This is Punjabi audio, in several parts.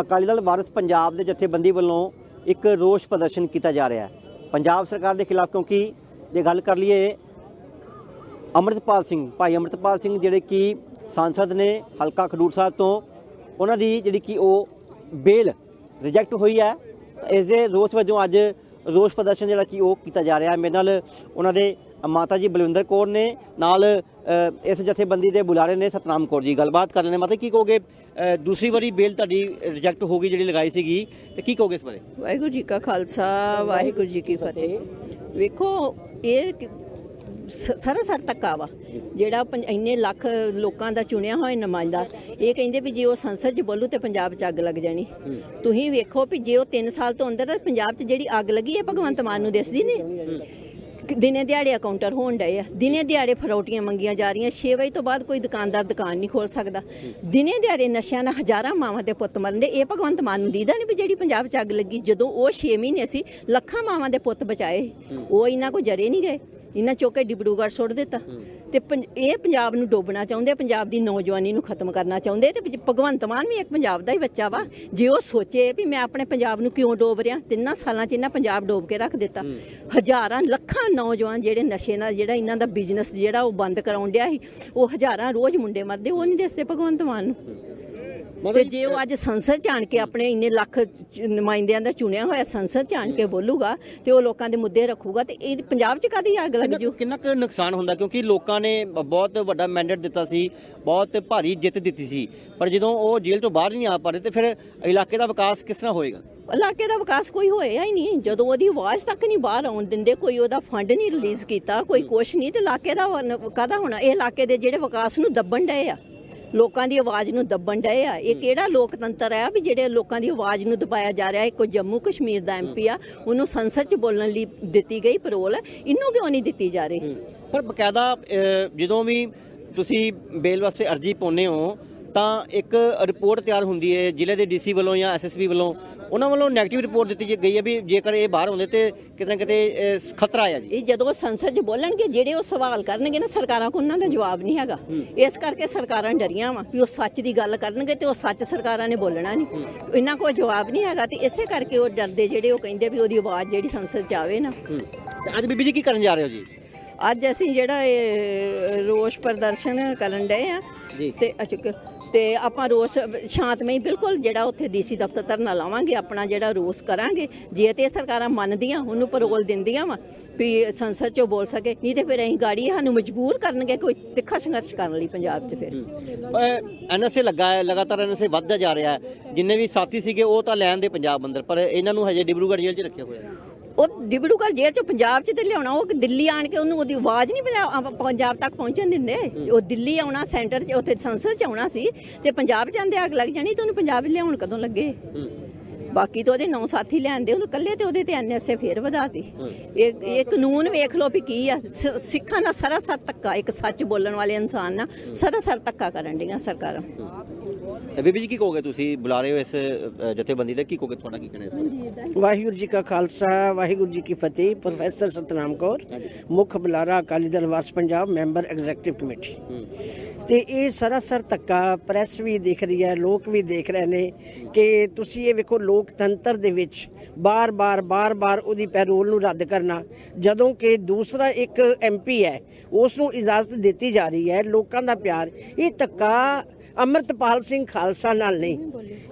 ਅਕਾਲੀ ਦਲ ਵਾਰਸ ਪੰਜਾਬ ਦੇ ਜਥੇਬੰਦੀ ਵੱਲੋਂ ਇੱਕ ਰੋਸ ਪ੍ਰਦਰਸ਼ਨ ਕੀਤਾ ਜਾ ਰਿਹਾ ਹੈ। ਪੰਜਾਬ ਸਰਕਾਰ ਦੇ ਖਿਲਾਫ ਕਿਉਂਕਿ ਜੇ ਗੱਲ ਕਰ ਲਈਏ ਅੰਮ੍ਰਿਤਪਾਲ ਸਿੰਘ, ਭਾਈ ਅੰਮ੍ਰਿਤਪਾਲ ਸਿੰਘ ਜਿਹੜੇ ਕਿ ਸੰਸਦ ਨੇ ਹਲਕਾ ਖਡੂਰ ਸਾਹਿਬ ਤੋਂ, ਉਹਨਾਂ ਦੀ ਜਿਹੜੀ ਕਿ ਉਹ ਬੇਲ ਰਿਜੈਕਟ ਹੋਈ ਹੈ। ਇਸ ਦੇ ਰੋਸ ਵਜੋਂ ਅੱਜ ਰੋਸ ਪ੍ਰਦਰਸ਼ਨ ਜਿਹੜਾ ਕਿ ਉਹ ਕੀਤਾ ਜਾ ਰਿਹਾ ਹੈ। ਮੇਰੇ ਨਾਲ ਉਹਨਾਂ ਦੇ ਮਾਤਾ ਜੀ ਬਲਵਿੰਦਰ ਕੌਰ ਨੇ ਨਾਲ ਇਸ ਜਥੇਬੰਦੀ ਦੇ ਬੁਲਾਰੇ ਨੇ ਸਤਨਾਮ ਕੌਰ ਜੀ। ਗੱਲਬਾਤ ਕਰ ਲੈਣੇ ਮਾਤਾ ਕੀ ਕਹੋਗੇ? ਦੂਸਰੀ ਵਾਰੀ ਬੇਲ ਤੁਹਾਡੀ ਰਿਜੈਕਟ ਹੋ ਗਈ ਜਿਹੜੀ ਲਗਾਈ ਸੀਗੀ। ਤੇ ਕੀ ਕਹੋਗੇ ਇਸ ਬਾਰੇ? ਵਾਹਿਗੁਰੂ ਜੀ ਕਾ ਖਾਲਸਾ, ਵਾਹਿਗੁਰੂ ਜੀ ਕੀ ਫਤਿਹ। ਵੇਖੋ, ਇਹ ਕਿ- ਸ- ਸਰਾਸਰ ਧੱਕਾ ਵਾ। ਜਿਹੜਾ ਪੰਜ- ਇੰਨੇ ਲੱਖ ਲੋਕਾਂ ਦਾ ਚੁਣਿਆ ਹੋਇਆ ਨੁਮਾਇੰਦਾ, ਇਹ ਕਹਿੰਦੇ ਵੀ ਜੇ ਉਹ ਸੰਸਦ 'ਚ ਬੋਲੂ ਤੇ ਪੰਜਾਬ 'ਚ ਅੱਗ ਲੱਗ ਜਾਣੀ। ਤੁਸੀਂ ਵੇਖੋ ਵੀ ਜੇ ਉਹ 3 ਸਾਲ ਤੋਂ ਅੰਦਰ ਤਾਂ ਪੰਜਾਬ 'ਚ ਜਿਹੜੀ ਅੱਗ ਲੱਗੀ ਹੈ ਭਗਵੰਤ ਮਾਨ ਨੂੰ ਦਿਸਦੀ ਨਹੀਂ। ਦਿਨੇ ਦਿਹਾੜੇ ਕਾਊਂਟਰ ਹੋਣ ਡਏ ਆ। ਦਿਨੇ ਦਿਹਾੜੇ ਫਰੋਟੀਆਂ ਮੰਗੀਆਂ ਜਾ ਰਹੀਆਂ। 6 ਵਜੇ ਤੋਂ ਬਾਅਦ ਕੋਈ ਦੁਕਾਨਦਾਰ ਦੁਕਾਨ ਨਹੀਂ ਖੋਲ ਸਕਦਾ। ਦਿਨੇ ਦਿਹਾੜੇ ਨਸ਼ਿਆਂ ਨਾਲ ਹਜ਼ਾਰਾਂ ਮਾਵਾਂ ਦੇ ਪੁੱਤ ਮਰਨ ਦੇ ਇਹ ਭਗਵੰਤ ਮਾਨ ਨੂੰ ਦੀਦਾ ਨਹੀਂ ਵੀ ਜਿਹੜੀ ਪੰਜਾਬ 'ਚ ਅੱਗ ਲੱਗੀ। ਜਦੋਂ ਉਹ 6 ਮਹੀਨੇ ਸੀ ਲੱਖਾਂ ਮਾਵਾਂ ਦੇ ਪੁੱਤ ਬਚਾਏ। ਉਹ ਇਹਨਾਂ ਕੋ ਜਰੇ ਨਹੀਂ ਗਏ। ਇਹਨਾਂ ਚੋਕੇ ਡਿਬੜੂਗੜ੍ਹ ਸੁੱਟ ਦਿੱਤਾ। ਤੇ ਪੰਜ- ਇਹ ਪੰਜਾਬ ਨੂੰ ਡੋਬਣਾ ਚਾਹੁੰਦੇ ਆ, ਪੰਜਾਬ ਦੀ ਨੌਜਵਾਨੀ ਨੂੰ ਖਤਮ ਕਰਨਾ ਚਾਹੁੰਦੇ ਤੇ ਭਗਵੰਤ ਮਾਨ ਵੀ ਇੱਕ ਪੰਜਾਬ ਦਾ ਹੀ ਬੱਚਾ ਵਾ। ਜੇ ਉਹ ਸੋਚੇ ਵੀ ਮੈਂ ਆਪਣੇ ਪੰਜਾਬ ਨੂੰ ਕਿਉਂ ਡੋਬ ਰਿਹਾ ਤਿੰਨਾਂ ਸਾਲਾਂ 'ਚ ਇਹਨਾਂ ਪੰਜਾਬ ਡੋਬ ਕੇ ਰੱਖ ਦਿੱਤਾ। ਹਜ਼ਾਰਾਂ ਲੱਖਾਂ ਨੌਜਵਾਨ ਜਿਹੜੇ ਨਸ਼ੇ ਨਾਲ ਜਿਹੜਾ ਇਹਨਾਂ ਦਾ ਬਿਜ਼ਨਸ ਜਿਹੜਾ ਉਹ ਬੰਦ ਕਰਾਉਣ ਡਿਆ ਸੀ ਉਹ ਹਜ਼ਾਰਾਂ ਰੋਜ਼ ਮੁੰਡੇ ਮਰਦੇ ਉਹ ਨਹੀਂ ਦੱਸਦੇ ਭਗਵੰਤ ਮਾਨ ਨੂੰ। ਤੇ ਜੇ ਉਹ ਅੱਜ ਸੰਸਦ ਚ ਆਣ ਕੇ ਆਪਣੇ ਇੰਨੇ ਲੱਖ ਚ- ਨੁਮਾਇੰਦਿਆਂ ਦਾ ਚੁਣਿਆ ਹੋਇਆ ਸੰਸਦ ਚ ਆਣ ਕੇ ਬੋਲੂਗਾ ਤੇ ਉਹ ਲੋਕਾਂ ਦੇ ਮੁੱਦੇ ਰੱਖੂਗਾ ਤੇ ਇਹ ਪੰਜਾਬ ਚ ਕਾਦੀ ਅੱਗ ਲੱਗ ਜੂ ਕਿੰਨਾ ਕੁ ਨੁਕਸਾਨ ਹੁੰਦਾ? ਕਿਉਂਕਿ ਲੋਕਾਂ ਨੇ ਬ- ਬਹੁਤ ਵੱਡਾ ਮੈਂਡੇਟ ਦਿੱਤਾ ਸੀ ਬਹੁਤ ਭਾਰੀ ਜਿੱਤ ਦਿੱਤੀ ਸੀ। ਪਰ ਜਦੋਂ ਉਹ ਜੇਲ੍ਹ ਤੋਂ ਬਾਹਰ ਨਹੀਂ ਆ ਪਾ ਰਹੇ ਤੇ ਫਿਰ ਇਲਾਕੇ ਦਾ ਵਿਕਾਸ ਕਿਸ ਤਰ੍ਹਾਂ ਹੋਏਗਾ? ਇਲਾਕੇ ਦਾ ਵਿਕਾਸ ਕੋਈ ਹੋਇਆ ਹੀ ਨਹੀਂ। ਜਦੋਂ ਉਹਦੀ ਆਵਾਜ਼ ਤੱਕ ਨਹੀਂ ਬਾਹਰ ਆਉਣ ਦਿੰਦੇ ਕੋਈ ਉਹਦਾ ਫੰਡ ਨਹੀਂ ਰਿਲੀਜ਼ ਕੀਤਾ ਕੋਈ ਕੁਛ ਨਹੀਂ ਤੇ ਇਲਾਕੇ ਦਾ ਕਾਦਾ ਹੋਣਾ? ਇਹ ਇਲਾਕੇ ਦੇ ਜਿਹੜੇ ਵਿਕਾਸ ਨੂੰ ਦੱਬਣ ਡਏ ਆ। ਲੋਕਾਂ ਦੀ ਆਵਾਜ਼ ਨੂੰ ਦੱਬਣ ਡਏ ਆ। ਇਹ ਕਿਹੜਾ ਲੋਕਤੰਤਰ ਆ ਵੀ ਜਿਹੜੇ ਲੋਕਾਂ ਦੀ ਆਵਾਜ਼ ਨੂੰ ਦਬਾਇਆ ਜਾ ਰਿਹਾ? ਇੱਕ ਜੰਮੂ ਕਸ਼ਮੀਰ ਦਾ ਐਮਪੀ ਆ। ਉਹਨੂੰ ਸੰਸਦ 'ਚ ਬੋਲਣ ਲਈ ਦਿੱਤੀ ਗਈ ਪਰੋਲ ਇਹਨੂੰ ਕਿਉਂ ਨਹੀਂ ਦਿੱਤੀ ਜਾ ਰਹੀ? ਪਰ ਬਕਾਇਦਾ ਜਦੋਂ ਵੀ ਤੁਸੀਂ ਬੇਲ ਵਾਸਤੇ ਅਰਜੀ ਪਾਉਂਦੇ ਹੋ ਤਾਂ ਇੱਕ ਰਿਪੋਰਟ ਤਿਆਰ ਹੁੰਦੀ ਹੈ ਜ਼ਿਲ੍ਹੇ ਦੇ ਡੀਸੀ ਵੱਲੋਂ ਜਾਂ ਐਸਐਸਪੀ ਵੱਲੋਂ ਉਹਨਾਂ ਵੱਲੋਂ 네ਗੇਟਿਵ ਰਿਪੋਰਟ ਦਿੱਤੀ ਗਈ ਹੈ ਵੀ ਜੇਕਰ ਇਹ ਬਾਹਰ ਹੁੰਦੇ ਤੇ ਕਿਤੇ ਨਾ ਕਿਤੇ ਖਤਰਾ ਆ ਜੀ ਇਹ ਜਦੋਂ ਸੰਸਦ 'ਚ ਬੋਲਣਗੇ ਜਿਹੜੇ ਉਹ ਸਵਾਲ ਕਰਨਗੇ ਨਾ ਸਰਕਾਰਾਂ ਕੋਲ ਉਹਨਾਂ ਦਾ ਜਵਾਬ ਨਹੀਂ ਹੈਗਾ। ਇਸ ਕਰਕੇ ਸਰਕਾਰਾਂ ਡਰੀਆਂ ਵਾ ਵੀ ਉਹ ਸੱਚ ਦੀ ਗੱਲ ਕਰਨਗੇ ਤੇ ਉਹ ਸੱਚ ਸਰਕਾਰਾਂ ਨੇ ਬੋਲਣਾ ਨਹੀਂ। ਇਹਨਾਂ ਕੋਲ ਜਵਾਬ ਨਹੀਂ ਹੈਗਾ ਤੇ ਇਸੇ ਕਰਕੇ ਉਹ ਡਰਦੇ ਜਿਹੜੇ ਉਹ ਕਹਿੰਦੇ ਵੀ ਉਹਦੀ ਆਵਾਜ਼ ਜਿਹੜੀ ਸੰਸਦ 'ਚ ਆਵੇ ਨਾ। ਅੱਜ ਬੀਬੀ ਜੀ ਕੀ ਕਰਨ ਜਾ ਰਹੇ ਹੋ ਜੀ? ਅੱਜ ਅਸੀਂ ਜਿਹੜਾ ਇਹ ਰੋਸ ਪ੍ਰਦਰਸ਼ਨ ਕਰਨ ਡਏ ਆ ਤੇ ਅਚਕ ਤੇ ਆਪਾਂ ਰੋਸ ਸ਼ਾਂਤਮਈ ਬਿਲਕੁਲ ਜਿਹੜਾ ਉੱਥੇ ਡੀਸੀ ਦਫ਼ਤਰ ਧਰਨਾ ਲਾਵਾਂਗੇ ਆਪਣਾ ਜਿਹੜਾ ਰੋਸ ਕਰਾਂਗੇ। ਜੇ ਤੇ ਸਰਕਾਰਾਂ ਮੰਨਦੀਆਂ ਉਹਨੂੰ ਪਰੋਲ ਦਿੰਦੀਆਂ ਵਾ ਵੀ ਸੰਸਦ 'ਚੋਂ ਬੋਲ ਸਕੇ ਨਹੀਂ ਤੇ ਫਿਰ ਅਸੀਂ ਗਾੜੀ ਸਾਨੂੰ ਮਜਬੂਰ ਕਰਨਗੇ ਕੋਈ ਤਿੱਖਾ ਸੰਘਰਸ਼ ਕਰਨ ਲਈ ਪੰਜਾਬ 'ਚ ਫਿਰ। ਐਨਐਸਏ ਲੱਗਾ ਹੈ ਲਗਾਤਾਰ ਐਨਐਸਏ ਵੱਧਦਾ ਜਾ ਰਿਹਾ ਹੈ। ਜਿੰਨੇ ਵੀ ਸਾਥੀ ਸੀਗੇ ਉਹ ਤਾਂ ਲੈਣ ਦੇ ਪੰਜਾਬ ਅੰਦਰ ਪਰ ਇਹਨਾਂ ਨੂੰ ਹਜੇ ਡਿਬਰੂਗੜ੍ਹ ਜੇਲ੍ਹ 'ਚ ਰੱਖਿਆ ਹੋਇਆ। ਹੈ ਉਹ ਡਿਬੜੂਗੜ੍ਹ ਜੇਲ੍ਹ 'ਚੋਂ ਪੰਜਾਬ 'ਚ ਤੇ ਲਿਆਉਣਾ ਉਹ ਦਿੱਲੀ ਆਣ ਕੇ ਉਹਨੂੰ ਉਹਦੀ ਆਵਾਜ਼ ਨਹੀਂ ਪੰਜਾਬ ਪੰਜਾਬ ਤੱਕ ਪਹੁੰਚਣ ਦਿੰਦੇ। ਉਹ ਦਿੱਲੀ ਆਉਣਾ ਸੈਂਟਰ 'ਚ ਉੱਥੇ ਸੰਸਦ 'ਚ ਆਉਣਾ ਸੀ ਤੇ ਪੰਜਾਬ 'ਚ ਆਂਦੇ ਅੱਗ ਲੱਗ ਜਾਣੀ ਤੇ ਉਹਨੂੰ ਪੰਜਾਬ ਲਿਆਉਣ ਕਦੋਂ ਲੱਗੇ? ਬਾਕੀ ਤਾਂ ਉਹਦੇ ਨੌ ਸਾਥੀ ਲੈਂਦੇ ਉਹਨੂੰ ਕੱਲੇ ਤੇ ਉਹਦੇ ਤੇ ਐਨਐਸਏ ਫੇਰ ਵਧਾਤੀ। ਇਹ ਇਹ ਕਾਨੂੰਨ ਵੇਖ ਲਓ ਵੀ ਕੀ ਆ ਸਿੱਖਾਂ ਦਾ ਸਰਾਸਰ ਧੱਕਾ ਇੱਕ ਸੱਚ ਬੋਲਣ ਵਾਲੇ ਇਨਸਾਨ ਨਾਲ ਸਰਾਸਰ ਧੱਕਾ ਕਰਨ ਡੀਆਂ ਸਰਕਾਰਾਂ। ਬੀਬੀ ਜੀ ਕੀ ਕਹੋਗੇ ਤੁਸੀਂ? ਬੁਲਾ ਰਹੇ ਹੋ ਇਸ ਅ, ਜਥੇਬੰਦੀ ਦਾ। ਕੀ ਕਹੋਗੇ ਤੁਹਾਡਾ ਕੀ ਕਹਿਣਾ ਬਾਰੇ? ਵਾਹਿਗੁਰੂ ਜੀ ਕਾ ਖਾਲਸਾ ਵਾਹਿਗੁਰੂ ਜੀ ਕੀ ਫਤਿਹ। ਪ੍ਰੋਫੈਸਰ ਸਤਨਾਮ ਕੌਰ ਮੁੱਖ ਬੁਲਾਰਾ Akali Dal Waris Punjab member executive committee. ਤੇ ਇਹ ਸਰਾਸਰ ਧੱਕਾ ਪ੍ਰੈਸ ਵੀ ਦੇਖ ਰਹੀ ਹੈ ਲੋਕ ਵੀ ਦੇਖ ਰਹੇ ਨੇ ਕਿ ਤੁਸੀਂ ਇਹ ਵੇਖੋ ਲੋਕਤੰਤਰ ਦੇ ਵਿੱਚ ਬਾਰ-ਬਾਰ ਬਾਰ-ਬਾਰ ਉਹਦੀ ਪੈਰੋਲ ਨੂੰ ਰੱਦ ਕਰਨਾ ਜਦੋਂ ਕਿ ਦੂਸਰਾ ਇੱਕ ਐਮਪੀ ਹੈ ਉਸ ਨੂੰ ਇਜਾਜ਼ਤ ਦਿੱਤੀ ਜਾ ਰਹੀ ਹੈ ਲੋਕਾਂ ਦਾ ਪਿਆਰ। ਇਹ ਧੱਕਾ ਅਮਰਤਪਾਲ ਸਿੰਘ ਖਾਲਸਾ ਨਾਲ ਨਹੀਂ।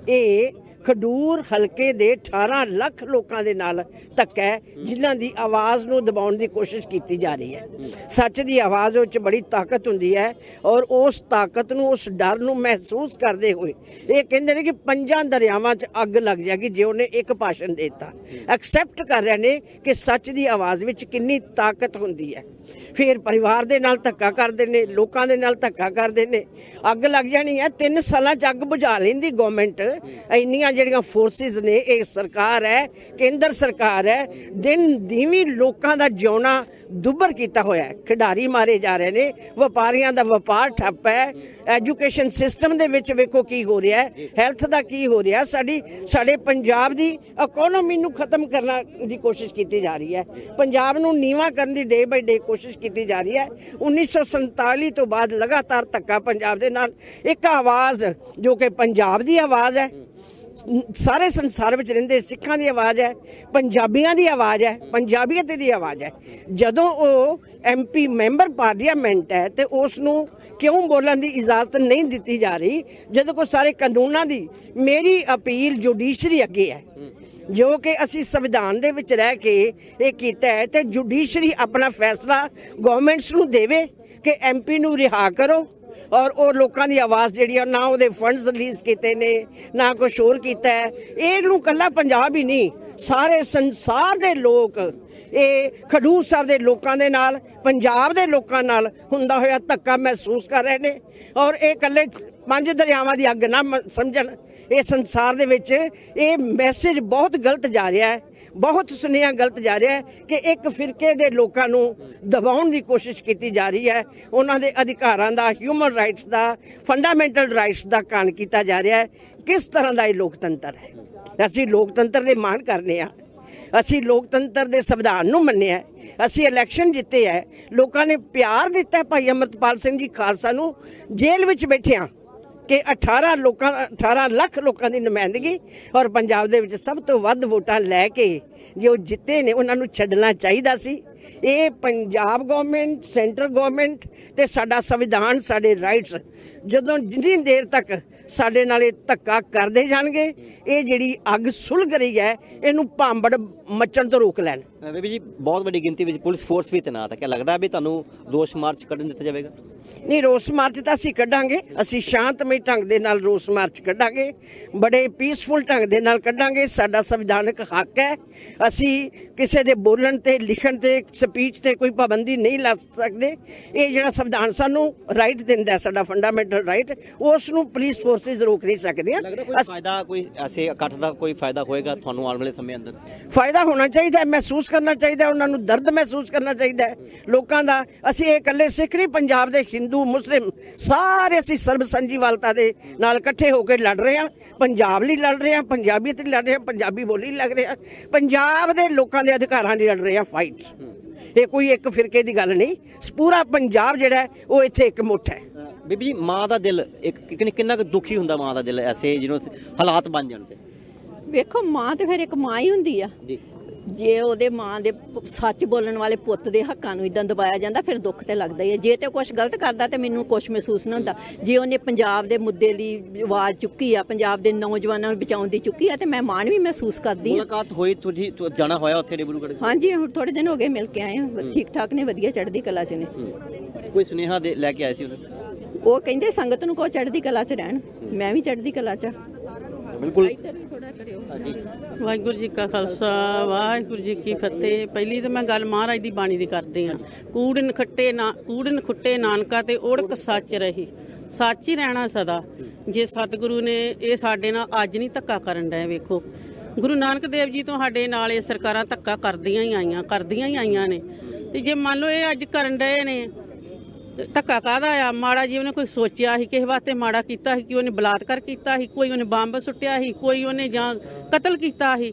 ਇਹ ਖਡੂਰ ਹਲਕੇ ਦੇ 18 ਲੱਖ ਲੋਕਾਂ ਦੇ ਨਾਲ ਧੱਕਾ ਹੈ, ਜਿਨ੍ਹਾਂ ਦੀ ਆਵਾਜ਼ ਨੂੰ ਦਬਾਉਣ ਦੀ ਕੋਸ਼ਿਸ਼ ਕੀਤੀ ਜਾ ਰਹੀ ਹੈ। ਸੱਚ ਦੀ ਆਵਾਜ਼ ਵਿੱਚ ਬੜੀ ਤਾਕਤ ਹੁੰਦੀ ਹੈ ਔਰ ਉਸ ਤਾਕਤ ਨੂੰ, ਉਸ ਡਰ ਨੂੰ ਮਹਿਸੂਸ ਕਰਦੇ ਹੋਏ ਇਹ ਕਹਿੰਦੇ ਨੇ ਕਿ ਪੰਜਾਂ ਦਰਿਆਵਾਂ 'ਚ ਅੱਗ ਲੱਗ ਜਾਏਗੀ, ਜੇ ਉਹਨੇ ਇੱਕ ਭਾਸ਼ਣ ਦੇ ਦਿੱਤਾ। ਐਕਸੈਪਟ ਕਰ ਰਹੇ ਨੇ ਕਿ ਸੱਚ ਦੀ ਆਵਾਜ਼ ਵਿੱਚ ਕਿੰਨੀ ਤਾਕਤ ਹੁੰਦੀ ਹੈ। ਫਿਰ ਪਰਿਵਾਰ ਦੇ ਨਾਲ ਧੱਕਾ ਕਰਦੇ ਨੇ, ਲੋਕਾਂ ਦੇ ਨਾਲ ਧੱਕਾ ਕਰਦੇ ਨੇ। ਅੱਗ ਲੱਗ ਜਾਣੀ ਹੈ, ਤਿੰਨ ਸਾਲਾਂ ਚ ਅੱਗ ਬੁਝਾ ਲੈਂਦੀ ਗਵਰਨਮੈਂਟ ਇੰਨੀਆਂ ਜਿਹੜੀਆਂ ਫੋਰਸਿਸ ਨੇ, ਇਹ ਸਰਕਾਰ ਹੈ, ਕੇਂਦਰ ਸਰਕਾਰ ਹੈ, ਦਿਨ ਦੀਵੀਂ ਲੋਕਾਂ ਦਾ ਜਿਉਣਾ ਦੁੱਬਰ ਕੀਤਾ ਹੋਇਆ ਹੈ। ਖਿਡਾਰੀ ਮਾਰੇ ਜਾ ਰਹੇ ਨੇ, ਵਪਾਰੀਆਂ ਦਾ ਵਪਾਰ ਠੱਪ ਹੈ ਐਜੂਕੇਸ਼ਨ ਸਿਸਟਮ ਦੇ ਵਿੱਚ ਵੇਖੋ ਕੀ ਹੋ ਰਿਹਾ ਹੈ, ਹੈਲਥ ਦਾ ਕੀ ਹੋ ਰਿਹਾ ਸਾਡੀ, ਸਾਡੇ ਪੰਜਾਬ ਦੀ ਇਕਨੋਮੀ ਨੂੰ ਖਤਮ ਕਰਨ ਦੀ ਕੋਸ਼ਿਸ਼ ਕੀਤੀ ਜਾ ਰਹੀ ਹੈ। ਪੰਜਾਬ ਨੂੰ ਨੀਵਾ ਕਰਨ ਦੀ ਡੇ ਬਾਈ ਡੇ ਕੋਸ਼ਿਸ਼ ਕੀਤੀ ਜਾ ਰਹੀ ਹੈ। 1947 ਤੋਂ ਬਾਅਦ ਲਗਾਤਾਰ ਧੱਕਾ ਪੰਜਾਬ ਦੇ ਨਾਲ। ਇੱਕ ਆਵਾਜ਼ ਜੋ ਕਿ ਪੰਜਾਬ ਦੀ ਆਵਾਜ਼ ਹੈ ਸਾਰੇ ਸੰਸਾਰ ਵਿੱਚ ਰਹਿੰਦੇ ਸਿੱਖਾਂ ਦੀ ਆਵਾਜ਼ ਹੈ, ਪੰਜਾਬੀਆਂ ਦੀ ਆਵਾਜ਼ ਹੈ, ਪੰਜਾਬੀਅਤ ਦੀ ਆਵਾਜ਼ ਹੈ। ਜਦੋਂ ਉਹ ਐਮਪੀ ਮੈਂਬਰ ਪਾਰਲੀਮੈਂਟ ਹੈ ਤੇ ਉਸ ਨੂੰ ਕਿਉਂ ਬੋਲਣ ਦੀ ਇਜਾਜ਼ਤ ਨਹੀਂ ਦਿੱਤੀ ਜਾ ਰਹੀ? ਜਦੋਂ ਕੋ ਸਾਰੇ ਕਾਨੂੰਨਾਂ ਦੀ ਮੇਰੀ ਅਪੀਲ ਜੁਡੀਸ਼ਰੀ ਅੱਗੇ ਹੈ। ਜੋ ਕਿ ਅਸੀਂ ਸੰਵਿਧਾਨ ਦੇ ਵਿੱਚ ਰਹਿ ਕੇ ਇਹ ਕੀਤਾ ਹੈ ਤੇ ਜੁਡੀਸ਼ਰੀ ਆਪਣਾ ਫੈਸਲਾ ਗਵਰਨਮੈਂਟਸ ਨੂੰ ਦੇਵੇ ਕਿ ਐਮਪੀ ਨੂੰ ਰਿਹਾ ਕਰੋ। ਔਰ ਉਹ ਲੋਕਾਂ ਦੀ ਆਵਾਜ਼ ਜਿਹੜੀ ਆ, ਨਾ ਉਹਦੇ ਫੰਡਸ ਰਿਲੀਜ਼ ਕੀਤੇ ਨੇ, ਨਾ ਕੁਛ ਹੋਰ ਕੀਤਾ ਹੈ। ਇਹ ਨੂੰ ਕੱਲਾ ਪੰਜਾਬ ਹੀ ਨਹੀਂ, ਸਾਰੇ ਸੰਸਾਰ ਦੇ ਲੋਕ, ਇਹ ਖਡੂਰ ਸਾਹਿਬ ਦੇ ਲੋਕਾਂ ਦੇ ਨਾਲ, ਪੰਜਾਬ ਦੇ ਲੋਕਾਂ ਨਾਲ ਹੁੰਦਾ ਹੋਇਆ ਧੱਕਾ ਮਹਿਸੂਸ ਕਰ ਰਹੇ ਨੇ। ਔਰ ਇਹ ਕੱਲੇ ਪੰਜ ਦਰਿਆਵਾਂ ਦੀ ਅੱਗ ਨਾ ਸਮਝਣ, ਇਹ ਸੰਸਾਰ ਦੇ ਵਿੱਚ ਇਹ ਮੈਸੇਜ ਬਹੁਤ ਗਲਤ ਜਾ ਰਿਹਾ ਹੈ। ਬਹੁਤ ਸੁਨੇਹਾ ਗਲਤ ਜਾ ਰਿਹਾ ਹੈ ਕਿ ਇੱਕ ਫਿਰਕੇ ਦੇ ਲੋਕਾਂ ਨੂੰ ਦਬਾਉਣ ਦੀ ਕੋਸ਼ਿਸ਼ ਕੀਤੀ ਜਾ ਰਹੀ ਹੈ। ਉਹਨਾਂ ਦੇ ਅਧਿਕਾਰਾਂ ਦਾ ਹਿਊਮਨ ਰਾਈਟਸ ਦਾ ਫੰਡਾਮੈਂਟਲ ਰਾਈਟਸ ਦਾ ਕਾਣ ਕੀਤਾ ਜਾ ਰਿਹਾ ਹੈ। ਕਿਸ ਤਰ੍ਹਾਂ ਦਾ ਇਹ ਲੋਕਤੰਤਰ ਹੈ? ਅਸੀਂ ਲੋਕਤੰਤਰ ਦੇ ਮਾਣ ਕਰਨੇ ਆ। ਅਸੀਂ ਲੋਕਤੰਤਰ ਦੇ ਸੰਵਿਧਾਨ ਨੂੰ ਮੰਨਿਆ ਅਸੀਂ ਇਲੈਕਸ਼ਨ ਜਿੱਤੇ ਹੈ। ਲੋਕਾਂ ਨੇ ਪਿਆਰ ਦਿੱਤਾ ਭਾਈ ਅਮਰਤਪਾਲ ਸਿੰਘ ਜੀ ਖਾਲਸਾ ਨੂੰ। ਜੇਲ੍ਹ ਵਿੱਚ ਬੈਠਿਆਂ ਕਿ 18 ਲੋਕਾਂ 18 ਲੱਖ ਲੋਕਾਂ ਦੀ ਨੁਮਾਇੰਦਗੀ ਔਰ ਪੰਜਾਬ ਦੇ ਵਿੱਚ ਸਭ ਤੋਂ ਵੱਧ ਵੋਟਾਂ ਲੈ ਕੇ ਜੋ ਜਿੱਤੇ ਨੇ ਉਹਨਾਂ ਨੂੰ ਛੱਡਣਾ ਚਾਹੀਦਾ ਸੀ। ਇਹ ਪੰਜਾਬ ਗਵਰਨਮੈਂਟ ਸੈਂਟਰ ਗਵਰਨਮੈਂਟ ਤੇ ਸਾਡਾ ਸੰਵਿਧਾਨ ਸਾਡੇ ਰਾਈਟਸ ਜਦੋਂ ਜਿੰਨੀ ਦੇਰ ਤੱਕ ਸਾਡੇ ਨਾਲ ਇਹ ਧੱਕਾ ਕਰਦੇ ਜਾਣਗੇ ਇਹ ਜਿਹੜੀ ਅੱਗ ਸੁਲਗ ਰਹੀ ਹੈ ਇਹਨੂੰ ਭਾਂਬੜ ਮੱਚਣ ਤੋਂ ਰੋਕ ਲੈਣ। ਅ, ਜੀ ਬਹੁਤ ਵੱਡੀ ਗਿਣਤੀ ਵਿੱਚ ਪੁਲਿਸ ਫੋਰਸ ਵੀ ਤੈਨਾਤ ਹੈ। ਕਿ ਲੱਗਦਾ ਵੀ ਤੁਹਾਨੂੰ ਰੋਸ ਮਾਰਚ ਕੱਢਣ ਦਿੱਤਾ ਜਾਵੇਗਾ? ਨਹੀਂ ਰੋਸ ਮਾਰਚ ਤਾਂ ਅਸੀਂ ਕੱਢਾਂਗੇ। ਅਸੀਂ ਸ਼ਾਂਤਮਈ ਢੰਗ ਦੇ ਨਾਲ ਰੋਸ ਮਾਰਚ ਕੱਢਾਂਗੇ। ਬੜੇ ਪੀਸਫੁਲ ਢੰਗ ਦੇ ਨਾਲ ਕੱਢਾਂਗੇ। ਸਾਡਾ ਸੰਵਿਧਾਨਕ ਹੱਕ ਹੈ। ਅਸੀਂ ਕਿਸੇ ਦੇ ਬੋਲਣ ਤੇ ਲਿਖਣ ਤੇ ਸਪੀਚ ਤੇ ਕੋਈ ਪਾਬੰਦੀ ਨਹੀਂ ਲਾ ਸਕਦੇ। ਇਹ ਜਿਹੜਾ ਸੰਵਿਧਾਨ ਸਾਨੂੰ ਰਾਈਟ ਦਿੰਦਾ ਹੈ, ਸਾਡਾ ਫੰਡਾਮੈਂਟਲ ਰਾਈਟ ਉਸ ਨੂੰ ਪੁਲਿਸ ਫੋਰਸਿਸ ਰੋਕ ਨਹੀਂ ਸਕਦੀਆਂ ਲੱਗਦਾ ਕੋਈ ਫਾਇਦਾ ਕੋਈ ਐਸੇ ਇਕੱਠ ਦਾ ਕੋਈ ਫਾਇਦਾ ਹੋਏਗਾ ਤੁਹਾਨੂੰ ਆਉਣ ਵਾਲੇ ਸਮੇਂ ਅੰਦਰ? ਫਾਇਦਾ ਹੋਣਾ ਚਾਹੀਦਾ ਹੈ ਮਹਿਸੂਸ ਕਰਨਾ ਚਾਹੀਦਾ ਉਹਨਾਂ ਨੂੰ ਦਰਦ ਮਹਿਸੂਸ ਕਰਨਾ ਚਾਹੀਦਾ ਹੈ। ਲੋਕਾਂ ਦਾ ਅਸੀਂ ਇਹ ਇਕੱਲੇ ਸਿੱਖ ਨਹੀਂ ਪੰਜਾਬ ਦੇ ਹਿੰਦੂ ਮੁਸਲਿਮ ਸਾਰੇ ਅਸੀਂ ਸਰਬ ਸੰਜੀਵਾਲਤਾ ਦੇ ਨਾਲ ਇਕੱਠੇ ਹੋ ਕੇ ਲੜ ਰਹੇ ਹਾਂ। ਪੰਜਾਬ ਲਈ ਲੜ ਰਹੇ ਹਾਂ ਪੰਜਾਬੀਅਤ ਲਈ ਲੜ ਰਹੇ ਹਾਂ ਪੰਜਾਬੀ ਬੋਲੀ ਲਈ ਲੜ ਰਹੇ ਹਾਂ। ਪੰਜਾਬ ਦੇ ਲੋਕਾਂ ਦੇ ਅਧਿਕਾਰਾਂ ਲਈ ਲੜ ਰਹੇ ਹਾਂ ਫਾਈਟਸ ਇਹ ਕੋਈ ਇੱਕ ਫਿਰਕੇ ਦੀ ਗੱਲ ਨਹੀਂ। ਪੂਰਾ ਪੰਜਾਬ ਜਿਹੜਾ ਉਹ ਇੱਥੇ ਇੱਕ ਮੁੱਠ ਹੈ। ਬੀਬੀ ਮਾਂ ਦਾ ਦਿਲ ਇੱਕ ਕਿੰਨੀ- ਕਿੰਨਾ ਕੁ ਦੁਖੀ ਹੁੰਦਾ ਮਾਂ ਦਾ ਦਿਲ ਐਸੇ ਜਿਹਨੂੰ ਹਾਲਾਤ ਬਣ ਜਾਣ ਤੇ? ਵੇਖੋ ਮਾਂ ਤੇ ਫਿਰ ਇੱਕ ਮਾਂ ਹੀ ਹੁੰਦੀ ਆ। ਜੀ ਉਹਦੇ ਮਾਂ ਦੇ ਪ- ਸੱਚ ਬੋਲਣ ਵਾਲੇ ਪੁੱਤ ਦੇ ਹੱਕਾਂ ਨੂੰ ਇਦਾਂ ਦਬਾਇਆ ਜਾਂਦਾ ਫਿਰ ਦੁੱਖ ਤੇ ਲੱਗਦਾ ਹੀ ਹੈ। ਜੇ ਤੇ ਕੁਝ ਗਲਤ ਕਰਦਾ ਤੇ ਮੈਨੂੰ ਕੁਝ ਮਹਿਸੂਸ ਨਹੀਂ ਹੁੰਦਾ। ਜੇ ਉਹਨੇ ਪੰਜਾਬ ਦੇ ਮੁੱਦੇ ਲਈ ਆਵਾਜ਼ ਚੁੱਕੀ ਆ ਪੰਜਾਬ ਦੇ ਨੌਜਵਾਨਾਂ ਨੂੰ ਬਚਾਉਣ ਦੀ ਚੁੱਕੀ ਆ ਤੇ ਮੈਂ ਮਾਣ ਵੀ ਮਹਿਸੂਸ ਕਰਦੀ ਹਾਂ। ਮੁਲਾਕਾਤ ਹੋਈ ਤੁਸੀਂ ਤੁ- ਜਾਣਾ ਹੋਇਆ ਉੱਥੇ ਡਿਬਰੂਗੜ੍ਹ ਹਾਂਜੀ ਹੁਣ ਥੋੜੇ ਦਿਨ ਹੋ ਗਏ ਮਿਲ ਕੇ ਆਏ ਹਾਂ। ਠੀਕ ਠਾਕ ਨੇ ਵਧੀਆ ਚੜ੍ਹਦੀ ਕਲਾ ਚ ਨੇ। ਹੂੰ। ਕੋਈ ਸੁਨੇਹਾ ਦੇ ਲੈ ਕੇ ਆਏ ਸੀ ਉਹਨਾਂ ਉਹ ਕਹਿੰਦੇ ਸੰਗਤ ਨੂੰ ਕੋ ਚੜ੍ਹਦੀ ਕਲਾ ਚ ਰਹਿਣ। ਮੈਂ ਵੀ ਚੜ੍ਹਦੀ ਕਲਾ ਚ। ਬਿਲਕੁਲ। ਥੋੜਾ ਕਰਿਓ। ਹਾਂਜੀ। ਵਾਹਿਗੁਰੂ ਜੀ ਕਾ ਖਾਲਸਾ, ਵਾਹਿਗੁਰੂ ਜੀ ਕੀ ਫਤਿਹ। ਪਹਿਲੀ ਤਾਂ ਮੈਂ ਗੱਲ ਮਹਾਰਾਜ ਦੀ ਬਾਣੀ ਦੀ ਕਰਦੇ ਆ ਕੂੜਨ ਖੱਟੇ ਨਾ, ਕੂੜਨ ਖੁੱਟੇ ਨਾਨਕਾ ਤੇ ਓੜਕ ਸੱਚ ਰਹੀ। ਸੱਚ ਹੀ ਰਹਿਣਾ ਸਦਾ। ਜੇ ਸਤਿਗੁਰੂ ਨੇ ਇਹ ਸਾਡੇ ਨਾਲ ਅੱਜ ਨਹੀਂ ਧੱਕਾ ਕਰਨ ਡਏ, ਵੇਖੋ। ਗੁਰੂ ਨਾਨਕ ਦੇਵ ਜੀ ਤੋਂ ਸਾਡੇ ਨਾਲ ਇਹ ਸਰਕਾਰਾਂ ਧੱਕਾ ਕਰਦੀਆਂ ਹੀ ਆਈਆਂ, ਕਰਦੀਆਂ ਹੀ ਆਈਆਂ ਨੇ। ਤੇ ਜੇ ਮੰਨ ਲਓ ਇਹ ਅੱਜ ਕਰਨ ਡਏ ਨੇ ਧੱਕਾ ਕਾਹਦਾ ਆ? ਮਾੜਾ ਜੀ ਉਹਨੇ ਕੋਈ ਸੋਚਿਆ ਸੀ ਕਿਸੇ ਵਾਸਤੇ ਮਾੜਾ ਕੀਤਾ ਸੀ ਕਿ ਉਹਨੇ ਬਲਾਤਕਾਰ ਕੀਤਾ ਸੀ ਕੋਈ ਉਹਨੇ ਬੰਬ ਸੁੱਟਿਆ ਸੀ ਕੋਈ ਉਹਨੇ ਜਾਂ ਕਤਲ ਕੀਤਾ ਸੀ।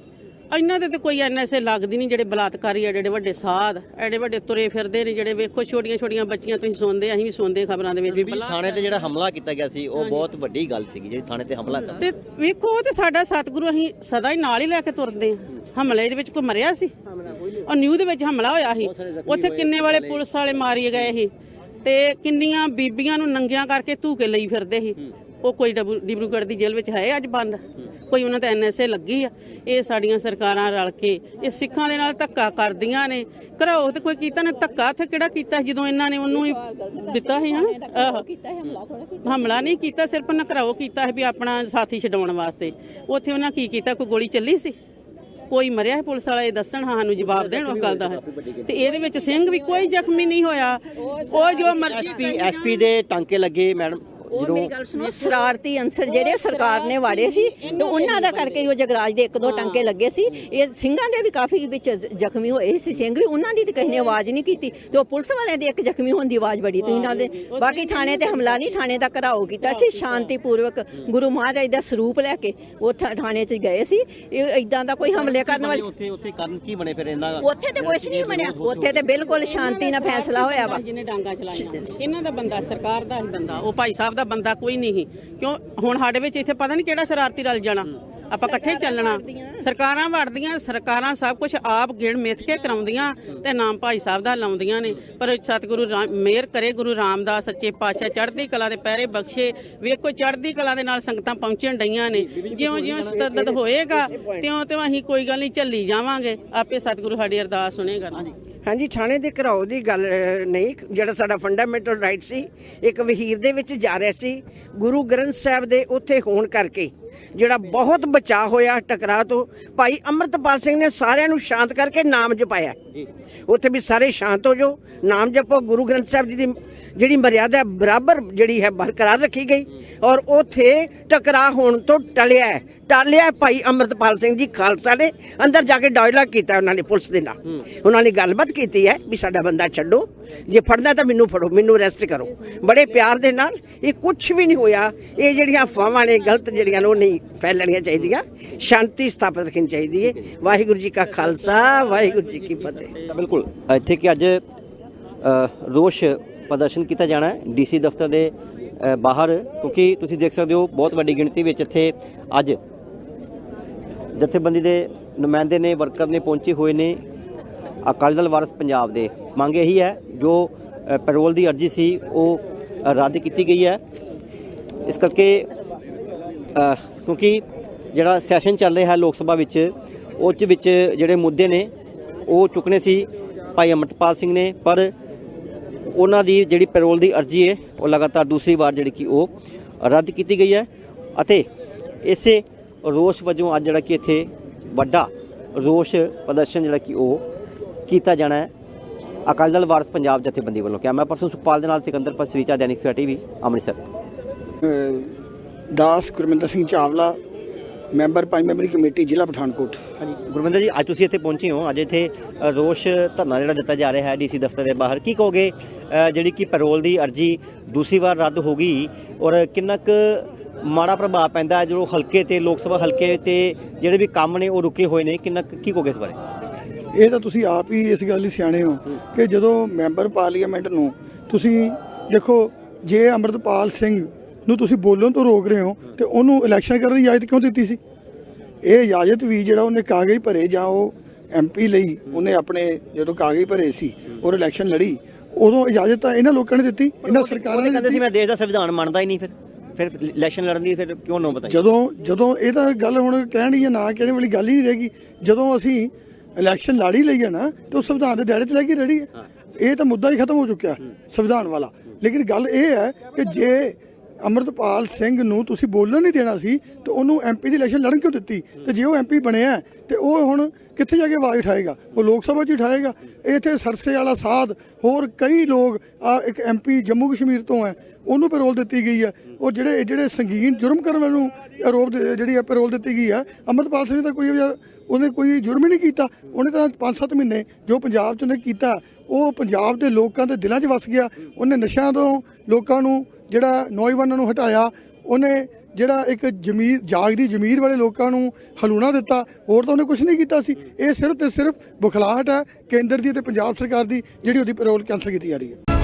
ਇਹਨਾਂ ਦੇ ਤੇ ਕੋਈ ਐਨਐਸਏ ਲੱਗਦੀ ਨਹੀਂ ਜਿਹੜੇ ਬਲਾਤਕਾਰੀ ਐਡੇ ਐਡੇ ਵੱਡੇ ਸਾਧ ਐਡੇ ਵੱਡੇ ਤੁਰੇ ਫਿਰਦੇ ਨੇ ਜਿਹੜੇ ਵੇਖੋ ਛੋਟੀਆਂ ਛੋਟੀਆਂ ਬੱਚੀਆਂ ਤੁਸੀਂ ਸੁਣਦੇ ਅਸੀਂ ਵੀ ਸੁਣਦੇ ਖਬਰਾਂ ਦੇ ਵਿੱਚ ਬੀਬੀ ਥਾਣੇ ਤੇ ਜਿਹੜਾ ਹਮਲਾ ਕੀਤਾ ਗਿਆ ਸੀ ਉਹ ਬਹੁਤ ਵੱਡੀ ਗੱਲ ਸੀਗੀ ਜਿਹੜੀ ਥਾਣੇ ਤੇ ਹਮਲਾ ਤੇ ਵੇਖੋ ਉਹ ਤੇ ਸਾਡਾ ਸਤਿਗੁਰੂ ਅਸੀਂ ਸਦਾ ਹੀ ਨਾਲ ਹੀ ਲੈ ਕੇ ਤੁਰਦੇ ਹਾਂ। ਹਮਲੇ ਦੇ ਵਿੱਚ ਕੋਈ ਮਰਿਆ ਸੀ? ਉਹ ਨਿਊ ਦੇ ਵਿੱਚ ਹਮਲਾ ਹੋਇਆ ਸੀ। ਉੱਥੇ ਕਿੰਨੇ ਵਾਲੇ ਪੁਲਿਸ ਵਾਲੇ ਮਾਰੀ ਗਏ ਸੀ? ਤੇ ਕਿੰਨੀਆਂ ਬੀਬੀਆਂ ਨੂੰ ਨੰਗੀਆਂ ਕਰਕੇ ਧੂਕੇ ਲਈ ਫਿਰਦੇ ਸੀ। ਉਹ ਕੋਈ ਡਬੂ- ਡਿਬਰੂਗੜ੍ਹ ਦੀ ਜੇਲ੍ਹ ਵਿੱਚ ਹੈ ਅੱਜ ਬੰਦ। ਕੋਈ ਉਹਨਾਂ ਤੇ ਐਨਐਸਏ ਲੱਗੀ ਆ। ਇਹ ਸਾਡੀਆਂ ਸਰਕਾਰਾਂ ਰਲ ਕੇ ਇਹ ਸਿੱਖਾਂ ਦੇ ਨਾਲ ਧੱਕਾ ਕਰਦੀਆਂ ਨੇ। ਘਰਾਓ ਤੇ ਕੋਈ ਕੀਤਾ ਨੇ ਧੱਕਾ ਇੱਥੇ ਕਿਹੜਾ ਕੀਤਾ? ਸੀ ਜਦੋਂ ਇਹਨਾਂ ਨੇ ਉਹਨੂੰ ਹੀ ਦਿੱਤਾ ਸੀ ਹਾਂ ਹਮਲਾ ਨਹੀਂ ਕੀਤਾ ਸਿਰਫ ਨਕਰਾਓ ਕੀਤਾ ਹੈ ਵੀ ਆਪਣਾ ਸਾਥੀ ਛਡਾਉਣ ਵਾਸਤੇ। ਉੱਥੇ ਉਹਨਾਂ ਕੀ ਕੀਤਾ? ਕੋਈ ਗੋਲੀ ਚੱਲੀ ਸੀ? ਕੋਈ ਮਰਿਆ ਹੈ ਪੁਲਿਸ ਵਾਲਾ ਇਹ ਦੱਸਣ, ਹਾਂ ਸਾਨੂੰ ਜਵਾਬ ਦੇਣ ਉਸ ਗੱਲ ਦਾ। ਤੇ ਇਹਦੇ ਵਿੱਚ ਸਿੰਘ ਵੀ ਕੋਈ ਜ਼ਖਮੀ ਨਹੀਂ ਹੋਇਆ। ਉਹ ਜੋ ਮਰਜ਼ੀ ਐਸਪੀ ਐਸਪੀ ਦੇ ਟਾਂਕੇ ਲੱਗੇ, ਮੈਡਮ। ਉਹ ਮੇਰੀ ਗੱਲ ਸੁਣੋ ਸ਼ਰਾਰਤੀ ਅੰਸਰ ਜਿਹੜੇ ਸਰਕਾਰ ਨੇ ਵਾੜੇ ਸੀ ਤੇ ਉਹਨਾਂ ਦਾ ਕਰਕੇ ਹੀ ਉਹ ਜਗਰਾਜ ਦੇ ਇੱਕ ਦੋ ਟੰਕੇ ਲੱਗੇ ਸੀ। ਇਹ ਸਿੰਘਾਂ ਦੇ ਵੀ ਕਾਫੀ ਵਿੱਚ ਜ਼ਖਮੀ ਹੋਏ ਸੀ ਸਿੰਘ ਵੀ ਉਹਨਾਂ ਦੀ ਤੇ ਕਿਸੇ ਨੇ ਆਵਾਜ਼ ਨਹੀਂ ਕੀਤੀ। ਤੇ ਉਹ ਪੁਲਿਸ ਵਾਲਿਆਂ ਦੀ ਇੱਕ ਜ਼ਖਮੀ ਹੋਣ ਦੀ ਆਵਾਜ਼ ਬੜੀ ਤੁਸੀਂ ਨਾਲ ਬਾਕੀ ਥਾਣੇ ਤੇ ਹਮਲਾ ਨਹੀਂ ਥਾਣੇ ਦਾ ਘਰਾਓ ਕੀਤਾ ਸੀ ਸ਼ਾਂਤੀਪੂਰਵਕ ਗੁਰੂ ਮਹਾਰਾਜ ਦਾ ਸਰੂਪ ਲੈ ਕੇ ਉਹ ਥਾਣੇ 'ਚ ਗਏ ਸੀ। ਇਹ ਇਦਾਂ ਦਾ ਕੋਈ ਹਮਲੇ ਕਰਨ ਵਾਲੀ ਉੱਥੇ ਉੱਥੇ ਕਰਨ ਕੀ ਬਣੇ ਫਿਰ ਇਹਨਾਂ ਉੱਥੇ ਤੇ ਕੁਝ ਨਹੀਂ ਬਣਿਆ। ਉੱਥੇ ਤੇ ਬਿਲਕੁਲ ਸ਼ਾਂਤੀ ਨਾਲ ਫੈਸਲਾ ਹੋਇਆ ਵਾ। ਜਿਹਨੇ ਡਾਂਗਾ ਚਲਾਈਆਂ ਇਹਨਾਂ ਦਾ ਬੰਦਾ ਸਰਕਾਰ ਦਾ ਹੀ ਬੰਦਾ। ਉਹ ਭਾਈ ਸਾਹਿਬ ਦਾ ਬੰਦਾ ਕੋਈ ਨਹੀਂ ਸੀ। ਕਿਉਂ? ਹੁਣ ਸਾਡੇ ਵਿੱਚ ਇੱਥੇ ਪਤਾ ਨਹੀਂ ਕਿਹੜਾ ਸ਼ਰਾਰਤੀ ਰਲ ਜਾਣਾ। ਆਪਾਂ ਇਕੱਠੇ ਚੱਲਣਾ। ਸਰਕਾਰਾਂ ਵੜਦੀਆਂ ਸਰਕਾਰਾਂ ਸਭ ਕੁਝ ਆਪ ਗਿਣ ਮਿੱਥ ਕੇ ਕਰਾਉਂਦੀਆਂ ਤੇ ਨਾਮ ਭਾਈ ਸਾਹਿਬ ਦਾ ਲਾਉਂਦੀਆਂ ਨੇ। ਪਰ ਸਤਿਗੁਰੂ ਰਾ- ਮਿਹਰ ਕਰੇ ਗੁਰੂ ਰਾਮਦਾਸ ਸੱਚੇ ਪਾਤਸ਼ਾਹ ਚੜ੍ਹਦੀ ਕਲਾ ਦੇ ਪੈਰੇ ਬਖਸ਼ੇ। ਵੇਖੋ ਚੜ੍ਹਦੀ ਕਲਾ ਦੇ ਨਾਲ ਸੰਗਤਾਂ ਪਹੁੰਚਣ ਡਈਆਂ ਨੇ। ਜਿਉਂ ਜਿਉਂ ਸਤਦਦ ਹੋਏਗਾ ਤਿਉਂ ਤਿਉਂ ਅਸੀਂ ਕੋਈ ਗੱਲ ਨਹੀਂ ਝੱਲੀ ਜਾਵਾਂਗੇ। ਆਪੇ ਸਤਿਗੁਰੂ ਸਾਡੀ ਅਰਦਾਸ ਸੁਣੇਗਾ। ਹਾਂਜੀ ਥਾਣੇ ਦੇ ਘਰਾਓ ਦੀ ਗੱਲ ਨਹੀਂ ਜਿਹੜਾ ਸਾਡਾ ਫੰਡਾਮੈਂਟਲ ਰਾਈਟ ਸੀ ਇੱਕ ਵਹੀਰ ਦੇ ਵਿੱਚ ਜਾ ਰਿਹਾ ਸੀ ਗੁਰੂ ਗ੍ਰੰਥ ਸਾਹਿਬ ਦੇ ਉੱਥੇ ਹੋਣ ਕਰਕੇ ਜਿਹੜਾ ਬਹੁਤ ਬਚਾਅ ਹੋਇਆ ਟਕਰਾਅ ਤੋਂ ਭਾਈ ਅੰਮ੍ਰਿਤਪਾਲ ਸਿੰਘ ਨੇ ਸਾਰਿਆਂ ਨੂੰ ਸ਼ਾਂਤ ਕਰਕੇ ਨਾਮ ਜਪਾਇਆ ਉੱਥੇ ਵੀ ਸਾਰੇ ਸ਼ਾਂਤ ਹੋ ਜਾਓ ਨਾਮ ਜਪੋ ਗੁਰੂ ਗ੍ਰੰਥ ਸਾਹਿਬ ਜੀ ਦੀ ਜਿਹੜੀ ਮਰਿਆਦਾ ਬਰਾਬਰ ਜਿਹੜੀ ਹੈ ਬਰਕਰਾਰ ਰੱਖੀ ਗਈ ਔਰ ਉੱਥੇ ਟਕਰਾਅ ਹੋਣ ਤੋਂ ਟਲਿਆ। ਟਾਲਿਆ ਭਾਈ ਅੰਮ੍ਰਿਤਪਾਲ ਸਿੰਘ ਜੀ ਖਾਲਸਾ ਨੇ। ਅੰਦਰ ਜਾ ਕੇ ਡਾਇਲਾਗ ਕੀਤਾ ਉਹਨਾਂ ਨੇ ਪੁਲਿਸ ਦੇ ਨਾਲ। ਉਹਨਾਂ ਨੇ ਗੱਲਬਾਤ ਕੀਤੀ ਹੈ ਵੀ ਸਾਡਾ ਬੰਦਾ ਛੱਡੋ। ਜੇ ਫੜਨਾ ਤਾਂ ਮੈਨੂੰ ਫੜੋ ਮੈਨੂੰ ਅਰੈਸਟ ਕਰੋ। ਬੜੇ ਪਿਆਰ ਦੇ ਨਾਲ ਇਹ ਕੁਝ ਵੀ ਨਹੀਂ ਹੋਇਆ। ਇਹ ਜਿਹੜੀਆਂ ਅਫਵਾਹਾਂ ਨੇ ਗਲਤ ਜਿਹੜੀਆਂ ਨੇ ਉਹ ਨਹੀਂ ਫੈਲਣੀਆਂ ਚਾਹੀਦੀਆਂ। ਸ਼ਾਂਤੀ ਸਥਾਪਿਤ ਰੱਖਣੀ ਚਾਹੀਦੀ ਹੈ। ਵਾਹਿਗੁਰੂ ਜੀ ਕਾ ਖਾਲਸਾ ਵਾਹਿਗੁਰੂ ਜੀ ਕੀ ਫਤਿਹ। ਬਿਲਕੁਲ। ਇੱਥੇ ਕਿ ਅੱਜ ਰੋਸ਼ ਪ੍ਰਦਰਸ਼ਨ ਕੀਤਾ ਜਾਣਾ ਹੈ ਡੀਸੀ ਦਫ਼ਤਰ ਦੇ ਬਾਹਰ। ਕਿਉਂਕਿ ਤੁਸੀਂ ਦੇਖ ਸਕਦੇ ਹੋ ਬਹੁਤ ਵੱਡੀ ਗਿਣਤੀ ਵਿੱਚ ਇੱਥੇ ਅੱਜ ਜਥੇਬੰਦੀ ਦੇ ਨੁਮਾਇੰਦੇ ਨੇ, ਵਰਕਰ ਨੇ ਪਹੁੰਚੇ ਹੋਏ ਨੇ ਅਕਾਲੀ ਦਲ ਵਾਰਸ ਪੰਜਾਬ ਦੇ। ਮੰਗ ਇਹੀ ਹੈ, ਜੋ ਪੈਰੋਲ ਦੀ ਅਰਜ਼ੀ ਸੀ, ਉਹ ਰੱਦ ਕੀਤੀ ਗਈ ਹੈ। ਇਸ ਕਰਕੇ ਕਿਉਂਕਿ ਜਿਹੜਾ ਸੈਸ਼ਨ ਚੱਲ ਰਿਹਾ ਹੈ ਲੋਕ ਸਭਾ ਵਿੱਚ ਉਹ 'ਚ ਵਿੱਚ ਜਿਹੜੇ ਮੁੱਦੇ ਨੇ, ਉਹ ਚੁੱਕਣੇ ਸੀ ਭਾਈ ਅਮਰਤਪਾਲ ਸਿੰਘ ਨੇ, ਪਰ ਉਹਨਾਂ ਦੀ ਜਿਹੜੀ ਪੈਰੋਲ ਦੀ ਅਰਜ਼ੀ ਹੈ, ਉਹ ਲਗਾਤਾਰ ਦੂਸਰੀ ਵਾਰ ਜਿਹੜੀ ਕਿ ਉਹ ਰੱਦ ਕੀਤੀ ਗਈ ਹੈ। ਅਤੇ ਇਸੇ ਰੋਸ ਵਜੋਂ ਅੱਜ ਜਿਹੜਾ ਕਿ ਇੱਥੇ ਵੱਡਾ ਰੋਸ ਪ੍ਰਦਰਸ਼ਨ ਜਿਹੜਾ ਕਿ ਉਹ ਕੀਤਾ ਜਾਣਾ ਹੈ। ਅਕਾਲੀ ਦਲ ਵਾਰਸ ਪੰਜਾਬ ਜਥੇਬੰਦੀ ਵੱਲੋਂ। ਕੈਮਰਾ ਪਰਸਨ ਸੁਖਪਾਲ ਦੇ ਨਾਲ ਸਿਕੰਦਰ ਪਸਰੀਚਾ ਦੈਨਿਕ ਸਵੇਰਾ ਟੀਵੀ ਅੰਮ੍ਰਿਤਸਰ। ਦਾਸ ਗੁਰਮਿੰਦਰ ਸਿੰਘ ਚਾਵਲਾ ਮੈਂਬਰ ਪੰਜ ਮੈਂਬਰੀ ਕਮੇਟੀ ਜ਼ਿਲ੍ਹਾ ਪਠਾਨਕੋਟ। ਹਾਂਜੀ। ਗੁਰਵਿੰਦਰ ਜੀ ਅੱਜ ਤੁਸੀਂ ਇੱਥੇ ਪਹੁੰਚੇ ਹੋ। ਅੱਜ ਇੱਥੇ ਰੋਸ਼ ਧਰਨਾ ਜਿਹੜਾ ਦਿੱਤਾ ਜਾ ਰਿਹਾ ਹੈ ਡੀਸੀ ਦਫ਼ਤਰ ਦੇ ਬਾਹਰ। ਕੀ ਕਹੋਗੇ ਜਿਹੜੀ ਕਿ ਪੈਰੋਲ ਦੀ ਅਰਜੀ ਦੂਸਰੀ ਵਾਰ ਰੱਦ ਹੋ ਗਈ ਔਰ ਕਿੰਨਾ ਕੁ ਮਾੜਾ ਪ੍ਰਭਾਵ ਪੈਂਦਾ ਹੈ ਜਦੋਂ ਹਲਕੇ ਤੇ ਲੋਕ ਸਭਾ ਹਲਕੇ ਤੇ ਜਿਹੜੇ ਵੀ ਕੰਮ ਨੇ ਉਹ ਰੁਕੇ ਹੋਏ ਨੇ ਕਿੰਨਾ ਕੁ- ਕਹੋਗੇ ਇਸ ਬਾਰੇ? ਇਹ ਤਾਂ ਤੁਸੀਂ ਆਪ ਹੀ ਇਸ ਗੱਲ ਲਈ ਸਿਆਣੇ ਹੋ ਕਿ ਜਦੋਂ ਮੈਂਬਰ ਪਾਰਲੀਮੈਂਟ ਨੂੰ ਤੁਸੀਂ ਦੇਖੋ ਜੇ ਅਮਰਤਪਾਲ ਸਿੰਘ ਨੂੰ ਤੁਸੀਂ ਬੋਲਣ ਤੋਂ ਰੋਕ ਰਹੇ ਹੋ ਤੇ ਉਹਨੂੰ ਇਲੈਕਸ਼ਨ ਕਰਨ ਦੀ ਇਜਾਜ਼ਤ ਕਿਉਂ ਦਿੱਤੀ ਸੀ? ਇਹ ਇਜਾਜ਼ਤ ਵੀ ਜਿਹੜਾ ਉਹਨੇ ਕਾਗਜ਼ ਭਰੇ ਜਾਂ ਉਹ ਐਮਪੀ ਲਈ ਉਹਨੇ ਆਪਣੇ ਜਦੋਂ ਕਾਗਜ਼ ਭਰੇ ਸੀ ਔਰ ਇਲੈਕਸ਼ਨ ਲੜੀ ਉਦੋਂ ਇਜਾਜ਼ਤ ਤਾਂ ਇਹਨਾਂ ਲੋਕਾਂ ਨੇ ਦਿੱਤੀ ਇਹਨਾਂ ਸਰਕਾਰਾਂ ਨੇ ਕਹਿੰਦੇ ਸੀ ਮੈਂ ਦੇਸ਼ ਦਾ ਸੰਵਿਧਾਨ ਮੰਨਦਾ ਹੀ ਨਹੀਂ ਫਿਰ। ਫਿਰ ਇਲੈਕਸ਼ਨ ਲੜਨ ਦੀ ਫਿਰ ਕਿਉਂ ਨੋ ਬਤਾਈ ਜਦੋਂ ਜਦੋਂ ਇਹ ਤਾਂ ਗੱਲ ਹੁਣ ਕਹਿਣੀ ਜਾਂ ਨਾ ਕਹਿਣ ਵਾਲੀ ਗੱਲ ਹੀ ਨਹੀਂ ਰਹੇਗੀ ਜਦੋਂ ਅਸੀਂ ਇਲੈਕਸ਼ਨ ਲੜ ਹੀ ਲਈਏ ਨਾ ਤਾਂ ਉਹ ਸੰਵਿਧਾਨ ਦੇ ਦਾਇਰੇ 'ਚ ਲੈ ਕੇ ਰੜੀ ਹੈ। ਇਹ ਤਾਂ ਮੁੱਦਾ ਹੀ ਖਤਮ ਹੋ ਚੁੱਕਿਆ ਸੰਵਿਧਾਨ ਵਾਲਾ। ਲੇਕਿਨ ਗੱਲ ਇਹ ਹੈ ਕਿ ਜੇ ਅਮਰਤਪਾਲ ਸਿੰਘ ਨੂੰ ਤੁਸੀਂ ਬੋਲਣ ਨਹੀਂ ਦੇਣਾ ਸੀ, ਤੇ ਉਹਨੂੰ ਐਮਪੀ ਦੀ ਇਲੈਕਸ਼ਨ ਲੜਨ ਕਿਉਂ ਦਿੱਤੀ? ਤੇ ਜੇ ਉਹ ਐਮਪੀ ਬਣਿਆ ਤੇ ਉਹ ਹੁਣ ਕਿੱਥੇ ਜਾ ਕੇ ਆਵਾਜ਼ ਉਠਾਏਗਾ? ਉਹ ਲੋਕ ਸਭਾ 'ਚ ਹੀ ਉਠਾਏਗਾ? ਇੱਥੇ ਸਰਸੇ ਵਾਲਾ ਸਾਧ, ਹੋਰ ਕਈ ਲੋਕ, ਆ ਇੱਕ ਐਮਪੀ ਜੰਮੂ ਕਸ਼ਮੀਰ ਤੋਂ ਹੈ, ਉਹਨੂੰ ਪੈਰੋਲ ਦਿੱਤੀ ਗਈ ਹੈ। ਉਹ ਜਿਹੜੇ ਜਿਹੜੇ ਸੰਗੀਨ ਜੁਰਮ ਕਰਨ ਵਾਲੇ ਨੂੰ ਆਰੋਪ ਜਿਹੜੀ ਹੈ ਪੈਰੋਲ ਦਿੱਤੀ ਗਈ ਹੈ ਅਮਰਪਾਲ ਸਿੰਘ ਨੇ ਤਾਂ ਕੋਈ ਉਹਨੇ ਕੋਈ ਜੁਰਮ ਹੀ ਨਹੀਂ ਕੀਤਾ। ਉਹਨੇ ਤਾਂ 5-7 ਮਹੀਨੇ ਜੋ ਪੰਜਾਬ 'ਚ ਉਹਨੇ ਕੀਤਾ, ਉਹ ਪੰਜਾਬ ਦੇ ਲੋਕਾਂ ਦੇ ਦਿਲਾਂ 'ਚ ਵਸ ਗਿਆ। ਉਹਨੇ ਨਸ਼ਿਆਂ ਤੋਂ ਲੋਕਾਂ ਨੂੰ ਜਿਹੜਾ ਨੌਜਵਾਨਾਂ ਨੂੰ ਹਟਾਇਆ, ਉਹਨੇ ਜਿਹੜਾ ਇੱਕ ਜ਼ਮੀਰ ਜਾਗਦੀ ਜ਼ਮੀਰ ਵਾਲੇ ਲੋਕਾਂ ਨੂੰ ਹਲੂਣਾ ਦਿੱਤਾ, ਹੋਰ ਤਾਂ ਉਹਨੇ ਕੁਝ ਨਹੀਂ ਕੀਤਾ ਸੀ। ਇਹ ਸਿਰਫ ਤੇ ਸਿਰਫ ਬੁਖਲਾਹਟ ਹੈ ਕੇਂਦਰ ਦੀ ਤੇ ਪੰਜਾਬ ਸਰਕਾਰ ਦੀ, ਜਿਹੜੀ ਉਹਦੀ ਪੈਰੋਲ ਕੈਂਸਲ ਕੀਤੀ ਜਾ ਰਹੀ ਹੈ।